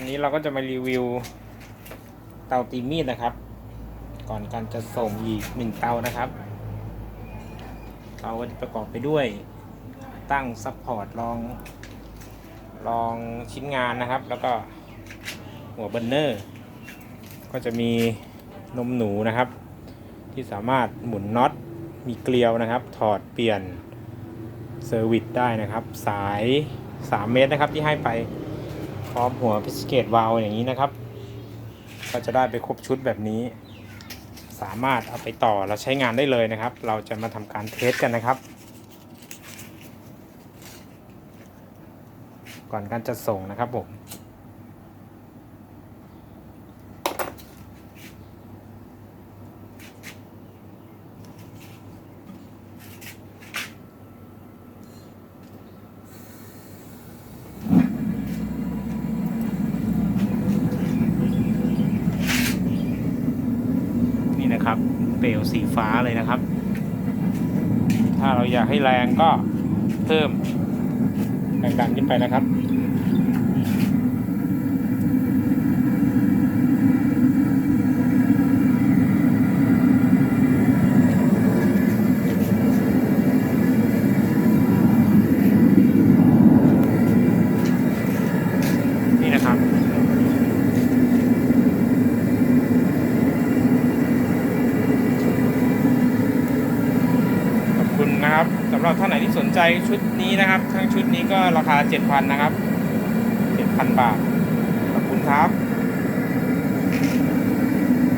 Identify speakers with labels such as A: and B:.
A: วันนี้เราก็จะมารีวิวเตาตีมีดนะครับ ก่อนการจะส่งอีกหนึ่งเตานะครับเตาก็จะประกอบไปด้วยตั้งซัพพอร์ตรองรองชิ้นงานนะครับ แล้วก็หัวเบนเนอร์ ก็จะมีนมหนูนะครับ ที่สามารถหมุนน็อตมีเกลียวนะครับ ถอดเปลี่ยนเซอร์วิสได้นะครับ สาย 3 เมตรนะครับที่ให้ไป พร้อมหัวพิสเกตวาลอย่างนี้นะครับ ก็จะได้ไปครบชุดแบบนี้ สามารถเอาไปต่อแล้วใช้งานได้เลยนะครับ เราจะมาทำการเทสกันนะครับ ก่อนการจะส่งนะครับผม นะครับ เปลวสีฟ้าเลยนะครับ ถ้าเราอยากให้แรงก็เพิ่มแรงดันขึ้นไปนะครับ นี่นะครับ ขอบคุณ นะครับสำหรับท่านไหนที่สนใจชุดนี้นะครับ ทั้งชุดนี้ก็ราคา 7,000 นะครับ 7,000 บาท ขอบคุณครับ